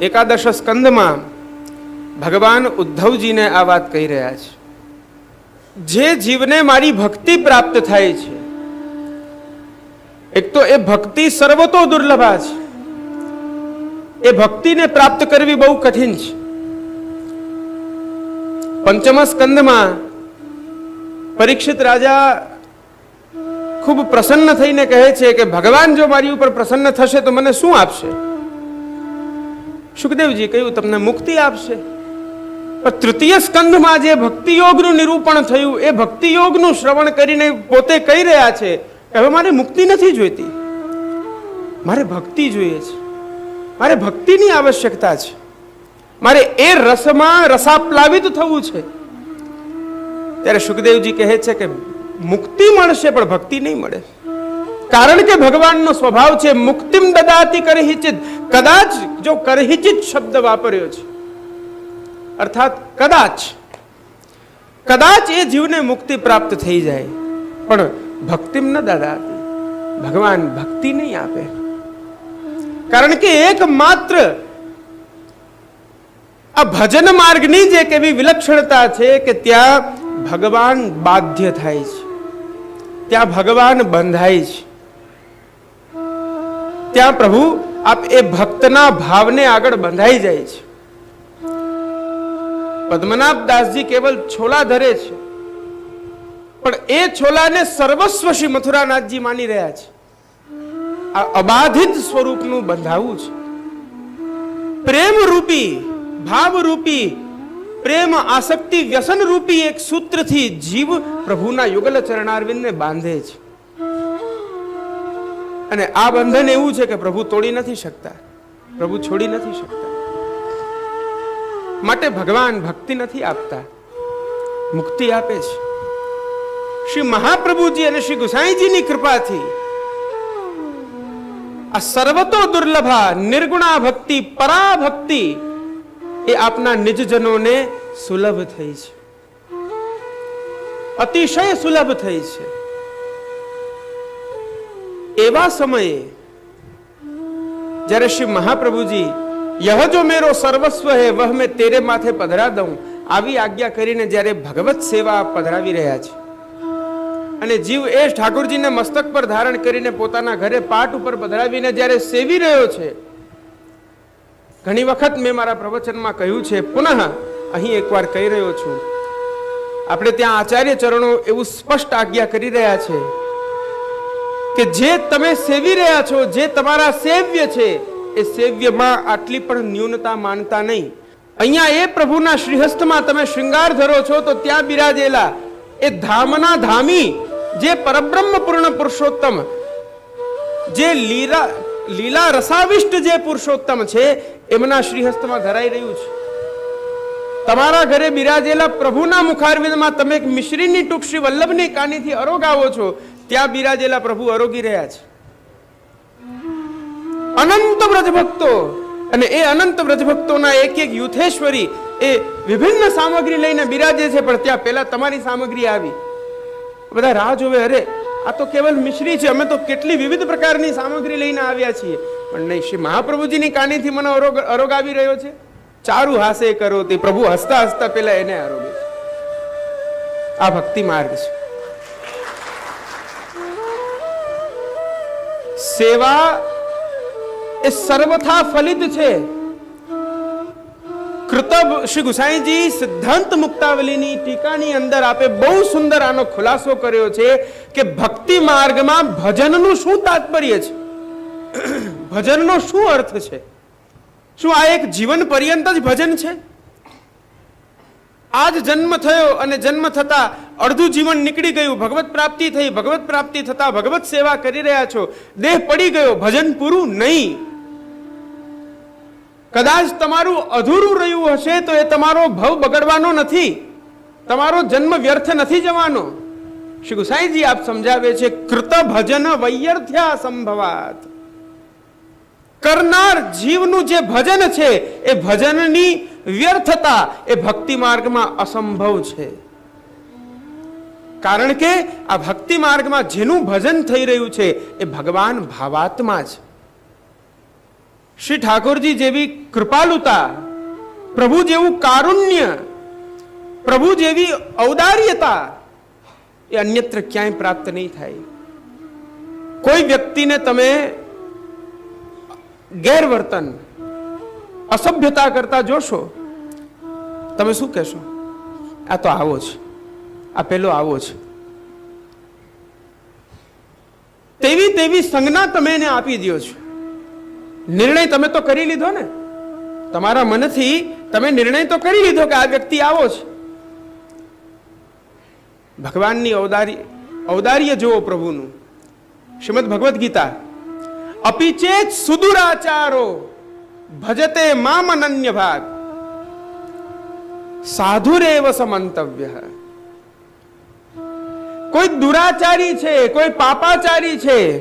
એકાદશ સ્કંદમાં ભગવાન ઉદ્ધવજીને આ વાત કહી રહ્યા છે. જે જીવને મારી ભક્તિ પ્રાપ્ત થાય છે, એક તો એ ભક્તિ સર્વતો દુર્લભા છે. એ ભક્તિને પ્રાપ્ત કરવી બહુ કઠિન છે. પંચમ સ્કંદમાં પરીક્ષિત રાજા ખૂબ પ્રસન્ન થઈને કહે છે કે ભગવાન જો મારી ઉપર પ્રસન્ન થશે તો મને શું આપશે? સુખદેવજી કહ્યું, તમને મુક્તિ આપશે. તૃતીય સ્કંદમાં જે ભક્તિ યોગનું નિરૂપણ થયું, એ ભક્તિ યોગનું શ્રવણ કરીને પોતે કહી રહ્યા છે કે હવે મારે મુક્તિ નથી જોઈતી. મારે ભક્તિ જોઈએ છે. મારે ભક્તિની આવશ્યકતા છે. મારે એ રસમાં રસાપ્લાવિત થવું છે. ત્યારે સુખદેવજી કહે છે કે મુક્તિ મળશે, પણ ભક્તિ નહીં મળે. કારણ કે ભગવાનનો સ્વભાવ છે, મુક્તિમ દદાતી કરહિચિત કદાચ જો કરહિચિત શબ્દ વાપર્યો છે, અર્થાત કદાચ કદાચ એ જીવને મુક્તિ પ્રાપ્ત થઈ જાય, પણ ભક્તિમ ન દાદા ભગવાન ભક્તિ નહીં આપે. કારણ કે એકમાત્ર આ ભજન માર્ગની જે કેવી વિલક્ષણતા છે કે ત્યાં ભગવાન બાધ્ય થાય છે, ત્યાં ભગવાન બંધાય છે. ત્યાં પ્રભુ આપ એ ભક્તના ભાવને આગળ બંધાઈ જાય છે. પદ્મનાભ દાસજી કેવલ છોલા ધરે છે. પણ એ છોલાને સર્વસ્વ શ્રી મથુરાનાથજી માની રહ્યા છે. આ અબાધિત સ્વરૂપનું બંધાવું છે. પ્રેમ રૂપી ભાવ રૂપી પ્રેમ આસક્તિ વ્યસન રૂપી એક સૂત્રથી જીવ પ્રભુના યુગલ ચરણારવિંદને બાંધે છે. અને આ બંધન એવું છે કે પ્રભુ તોડી નથી શકતા. પ્રભુ છોડી નથી શકતા. માટે ભગવાન ભક્તિ નથી આપતા. મુક્તિ આપે છે. શ્રી મહાપ્રભુજી અને શ્રી ગુસાઈજીની કૃપાથી આ સર્વતો દુર્લભા, નિર્ગુણા ભક્તિ, પરાભક્તિ એ આપના નિજજનોને સુલભ થઈ છે. અતિશય સુલભ થઈ છે. એવા સમયે જ્યારે શ્રી મહાપ્રભુજી, યહ જો મેરો સર્વસ્વ હે, વહ મેં તેરે માથે પધરા દઉં, આવી આજ્ઞા કરીને જ્યારે ભગવત સેવા પધરાવી રહ્યા છે. અને જીવ એ ઠાકોરજીને મસ્તક પર ધારણ કરીને પોતાના ઘરે પાટ ઉપર પધરાવીને જ્યારે સેવી રહ્યો છે, ઘણી વખત મેં મારા પ્રવચનમાં કહ્યું છે, પુનઃ અહીં એકવાર કહી રહ્યો છું. આપણે ત્યાં આચાર્ય ચરણો એવું સ્પષ્ટ આજ્ઞા કરી રહ્યા છે કે જે તમે સેવી રહ્યા છો, જે તમારા સેવ્ય છે, એ સેવ્યમાં આટલી પણ ન્યૂનતા માનતા નહીં. અહીંયા એ પ્રભુના શ્રીહસ્તમાં તમે શૃંગાર ધરો છો, તો ત્યાં બિરાજેલા એ ધામના ધામી, જે પરબ્રહ્મ પૂર્ણ પુરુષોત્તમ, જે લીલા લીલા રસાવિષ્ટ જે પુરુષોત્તમ છે, એમના શ્રીહસ્તમાં ધરાઈ રહ્યું છે. તમારા ઘરે બિરાજેલા પ્રભુના મુખારવિંદમાં તમે એક મિશ્રીની ટૂંક શ્રી વલ્લભની કાનીથી અરોગાવો છો ત્યાં બિરાજેલા પ્રભુ અરોગી રહ્યા છે. અનંત વ્રજભક્તો અને એ અનંત વ્રજભક્તોના એક એક યુથેશ્વરી એ વિભિન્ન સામગ્રી લઈને બિરાજે છે, પણ ત્યાં પહેલા તમારી સામગ્રી આવી. બધા રાહ જોવે, અરે, આ તો કેવલ મિશ્રી છે, અમે તો કેટલી વિવિધ પ્રકારની સામગ્રી લઈને આવ્યા છીએ. પણ નહીં, શ્રી મહાપ્રભુજીની કાનીથી મને અરોગ અરોગાવી રહ્યો છે. ચારુ હાસે કરો તે પ્રભુ હસતા હસતા પેલા એને આરોગે આ ભક્તિ માર્ગ છે. સેવા એ સર્વથા ફલિત છે. કૃતબ શ્રી ગુસાઈજી સિદ્ધાંત મુક્તાવલીની ટીકાની અંદર આપે બહુ સુંદર આનો ખુલાસો કર્યો છે કે ભક્તિ માર્ગમાં ભજનનું શું તાત્પર્ય છે? ભજનનો શું અર્થ છે? શું આ એક જીવન પર્યંત જ ભજન છે? આજ જન્મ થયો અને જન્મ થતા અડધું જીવન નીકળી ગયું, ભગવત પ્રાપ્તિ થઈ, ભગવત પ્રાપ્તિ થતા ભગવત સેવા કરી રહ્યા છો. દેહ પડી ગયો, ભજન પૂરું નહીં. કદાચ તમારું અધૂરું રહ્યું હશે તો એ તમારો ભવ બગડવાનો નથી. તમારો જન્મ વ્યર્થ નથી જવાનો. શ્રી ગુસાઈજી આપ સમજાવે છે, કૃત ભજન વૈયર્થ્યા સંભવાત. કરનાર જીવનું જે ભજન છે, એ ભજનની વ્યર્થતા, એ ભક્તિ માર્ગમાં અસંભવ છે. કારણ કે આ ભક્તિ માર્ગમાં જેનું ભજન થઈ રહ્યું છે, એ ભગવાન ભાવાત્મા છે. શ્રી ઠાકોરજી જેવી કૃપાલુતા, પ્રભુ જેવું કારુણ્ય, પ્રભુ જેવી ઔદાર્યતા, એ અન્યત્ર ક્યાંય પ્રાપ્ત નહીં થાય. કોઈ વ્યક્તિને તમે ગેરવર્તન, અસભ્યતા કરતા જોશો, તમે શું કહેશો? આ તો આવો છે આ પેલો આવો છે. તેવી તેવી સંજ્ઞા તમે એને આપી દો છો. નિર્ણય તમે તો કરી લીધો ને. તમારા મનથી તમે નિર્ણય તો કરી લીધો કે આ વ્યક્તિ આવો છે. ભગવાનની અવદારી અવદાર્ય જુઓ પ્રભુનું. શ્રીમદ ભગવદ્ ગીતા. અપિચેત સુદુરાચારો ભજતે મામ અનન્ય ભાગ સાધુરેવ સમંતવ્ય. કોઈ દુરાચારી છે, કોઈ પાપાચારી છે.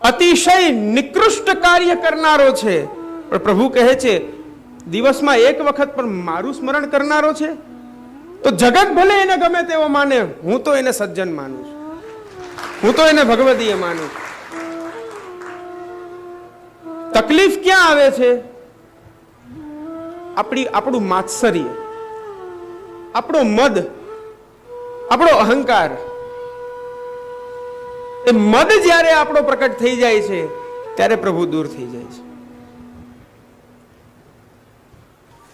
અતિશય નિકૃષ્ટ કાર્ય કરનારો છે. પણ પ્રભુ કહે છે, દિવસમાં એક વખત પણ મારું સ્મરણ કરનારો છે? તો જગત ભલે એને ગમે તેવો માને, હું તો એને સજ્જન માનું છું. હું તો એને ભગવદીય માનું તકલીફ ક્યાં આવે છે? આપણી, આપણું માત્સર્ય. આપણો મદ, આપણો અહંકાર, એ મદ જ્યારે આપણો પ્રકટ થઈ જાય છે, ત્યારે પ્રભુ દૂર થઈ જાય છે.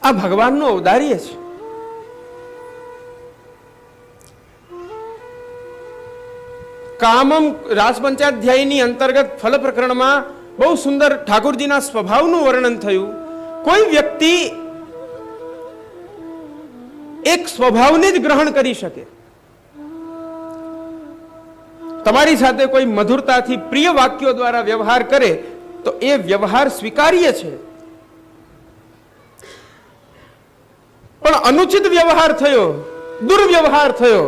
આ ભગવાનનું ઔદાર્ય છે. કામમ રાજપંચાધ્યાયની અંતર્ગત ફલ પ્રકરણમાં બહુ સુંદર ઠાકોરજીના સ્વભાવનું વર્ણન થયું. કોઈ વ્યક્તિ એક સ્વભાવને જ ગ્રહણ કરી શકે. તમારી સાથે કોઈ મધુરતાથી પ્રિય વાક્યો દ્વારા વ્યવહાર કરે, તો એ વ્યવહાર સ્વીકાર્ય છે. પણ અનુચિત વ્યવહાર થયો, દુર્વ્યવહાર થયો,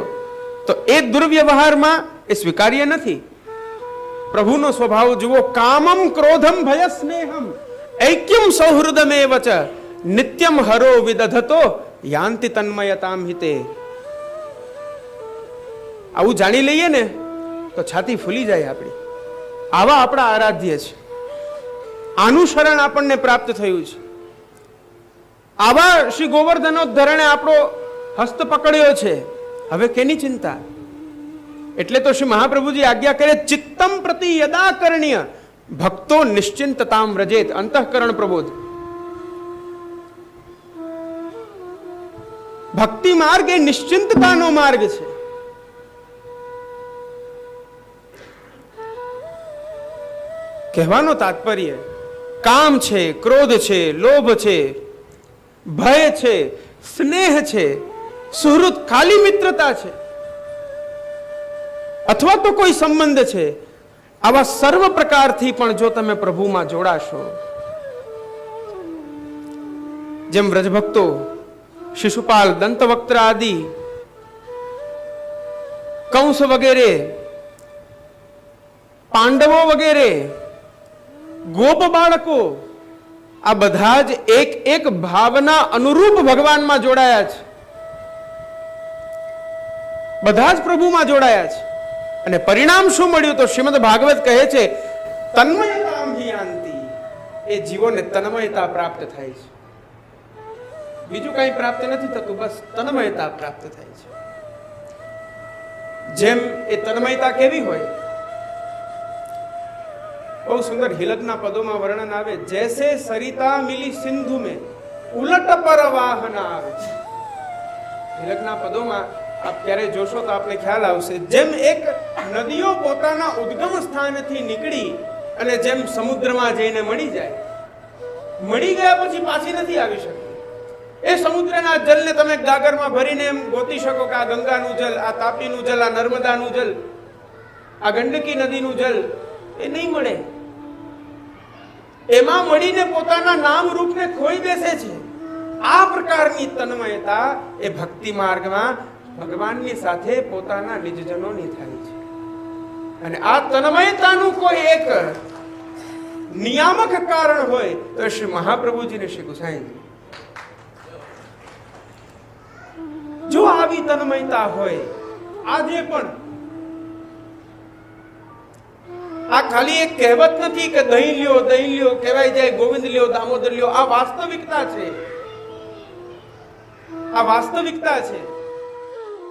તો એ દુર્વ્યવહારમાં એ સ્વીકાર્ય નથી. પ્રભુનો સ્વભાવ જુઓ, કામમ ક્રોધમ ભય સ્નેહમ, ઐક્યમ સૌહૃદમે વચ નિત્યમ હરો વિદધતો યાંતિ તન્મયતામ હિતે. આવું જાણી લઈએ ને, તો છાતી ફૂલી જાય આપણી. આવા આપણા આરાધ્ય છે. આનું શરણ આપણને પ્રાપ્ત થયું છે. આવા શ્રી ગોવર્ધનો ધરણે આપણો હસ્ત પકડ્યો છે. હવે કેની ચિંતા? એટલે તો શ્રી મહાપ્રભુજી આજ્ઞા કરે, ચિત્તમ પ્રતિ યદા કરણીય, ભક્તો નિશ્ચિંતતામ વ્રજેત, અંતઃકરણ પ્રબોધ. ભક્તિ માર્ગ એ નિશ્ચિંતતાનો માર્ગ છે. કહેવાનો તાત્પર્ય, કામ છે, ક્રોધ છે, લોભ છે, ભય છે, સ્નેહ છે સુહૃદ ખાલી મિત્રતા છે. અથવા તો કોઈ સંબંધ છે, આવા સર્વ પ્રકારથી પણ જો તમે પ્રભુમાં જોડાશો. જેમ વ્રજભક્તો શિશુપાલ દંતવક્ત્ર આદિ, કંસ વગેરે, પાંડવો વગેરે, ગોપ બાળકો, આ બધા જ એક એક ભાવના અનુરૂપ ભગવાનમાં જોડાયા છે. બધા જ પ્રભુમાં જોડાયા છે. અને પરિણામ શું મળ્યું તો શ્રીમદ ભાગવત કહે છે, તન્મયતામ હિ એ જીવોને તન્મયતા પ્રાપ્ત થાય છે. બીજું કંઈ પ્રાપ્ત નથી થતું, બસ તન્મયતા પ્રાપ્ત થાય છે. જેમ એ તન્મયતા કેવી હોય, બહુ સુંદર હિલકના પદોમાં વર્ણન આવે, જેસે સરિતા મિલી સિંધુ મે, ઉલટ પર વાહના આવે હિલકના પદોમાં આપ ક્યારે જોશો તો આપને ખ્યાલ આવશે, જેમ એક નદીઓ પોતાના ઉદ્ગમ સ્થાનથી નીકળી અને જેમ સમુદ્રમાં જઈને મળી જાય, મળી ગયા પછી પાછી નથી આવી શકતી. એ સમુદ્રના જલને તમે ગાગરમાં ભરીને એમ ગોતી શકો કે આ ગંગાનું જલ, આ તાપીનું જલ, આ નર્મદાનું જલ, આ ગંડકી નદીનું જલ, એ નહીં મળે. એમાં મળીને પોતાના નામ રૂપને ખોઈ બેસે છે. આ પ્રકારની તન્મયતા એ ભક્તિ માર્ગમાં ભગવાનની સાથે પોતાના નિજજનોની થાય છે. અને આ તન્મયતાનું કોઈ એક નિયામક કારણ હોય તો શ્રી મહાપ્રભુજીને શ્રી ગુસાઈજી જો આવી તન્મયતા હોય. આજે પણ આ ખાલી એક કહેવત નથી કે દહીં લ્યો દહીં લ્યો, કહેવાય જાય ગોવિંદ લ્યો, દામોદર લ્યો. આ વાસ્તવિકતા છે. આ વાસ્તવિકતા છે.